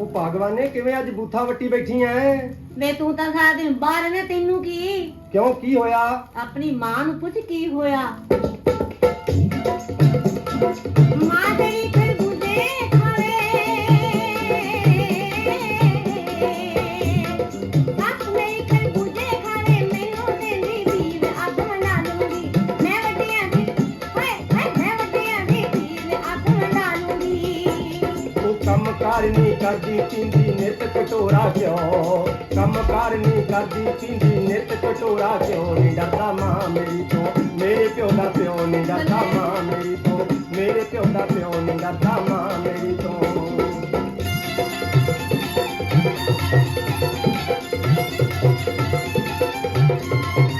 ਉਹ ਭਗਵਾਨੇ ਕਿਵੇਂ ਅੱਜ ਬੂਥਾ ਵੱਟੀ ਬੈਠੀ ਐ? ਵੇ ਤੂੰ ਤਾਂ ਸਾਰਾ ਦਿਨ ਬਾਹਰ ਨੇ ਤੈਨੂੰ ਕੀ? ਕਿਉਂ ਕੀ ਹੋਇਆ? ਆਪਣੀ ਮਾਂ ਨੂੰ ਪੁੱਛ ਕੀ ਹੋਇਆ? ਕੰਮ ਨਹੀਂ ਕਰਦੀ ਪੀਂਦੀ ਨਿਤ ਕਟੋਰਾ ਕਿਉਂ? ਕੰਮ ਕਾਰ ਨਹੀਂ ਕਰਦੀ ਪੀਂਦੀ ਨਿਤ ਕਟੋਰਾ ਕਿਉਂ? ਨਹੀਂ ਡਰਦਾ ਮਾਂ ਮੇਰੀ ਤੋਂ, ਮੇਰੇ ਪਿਓ ਦਾ ਪਿਓ ਨਹੀਂ ਡਰਦਾ ਮਾਂ ਮੇਰੀ ਤੋਂ, ਮੇਰੇ ਪਿਓ ਦਾ ਪਿਓ ਨਹੀਂ ਡਰਦਾ ਮਾਂ ਮੇਰੀ ਤੋਂ। ਮਾਂ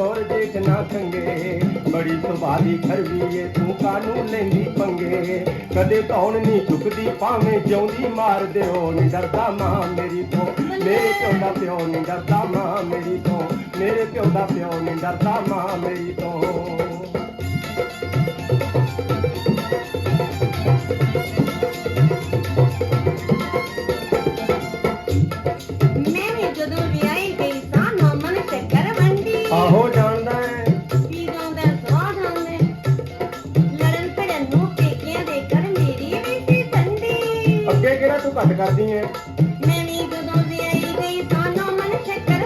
ਉਹਦੇ ਅੱਗੇ ਨਾ ਖੰਗੇ ਬੜੀ ਸੁਭਾਦੀ ਖਰਵੀ ਏ ਤੂੰ ਕਾਨੂੰ ਲੈਂਦੀ ਪੰਗੇ ਕਦੇ ਧੌਣ ਨਹੀਂ ਚੁੱਕਦੀ ਭਾਵੇਂ ਜਿਉਂਦੀ ਮਾਰ ਦਿਓ ਨੀ ਡਰਦਾ ਮਾਂ ਮੇਰੀ ਤੋਂ ਮੇਰੇ ਪਿਓ ਦਾ ਪਿਓ ਨਹੀਂ ਡਰਦਾ ਮਾਂ ਮੇਰੀ ਤੋਂ ਮੇਰੇ ਪਿਓ ਦਾ ਪਿਓ ਨਹੀਂ ਡਰਦਾ ਮਾਂ ਮੇਰੀ ਤੋਂ ਘੱਟ ਕਰਦੀ ਐ ਮੈਂ ਵੀ ਜਦੋਂ ਵਿਆਹੀ ਗਈ ਸਾਂ ਨਮਨ ਚੱਕਰ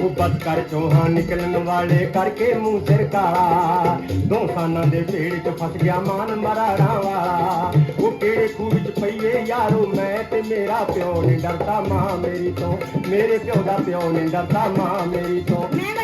ਉਹ ਬਸ ਚੋਹਾਂ ਨਿਕਲਣ ਵਾਲੇ ਕਰਕੇ ਮੂੰਹ ਸਿਰ ਕਾਲਾ ਦੋ ਸਾਨਾਂ ਦੇ ਢੇੜ 'ਚ ਫਸ ਗਿਆ ਮਾਨ ਮਰਾੜਾ ਵਾਲਾ ਉਹ ਕਿਹੜੇ ਖੂਹ ਚ ਪਈਏ ਯਾਰੋ, ਮੈਂ ਤੇ ਮੇਰਾ ਪਿਓ ਨਹੀਂ ਡਰਦਾ ਮਾਂ ਮੇਰੀ ਤੋਂ। ਮੇਰੇ ਪਿਓ ਦਾ ਪਿਓ ਨਹੀਂ ਡਰਦਾ ਮਾਂ ਮੇਰੀ ਤੋਂ। ਮੈਂ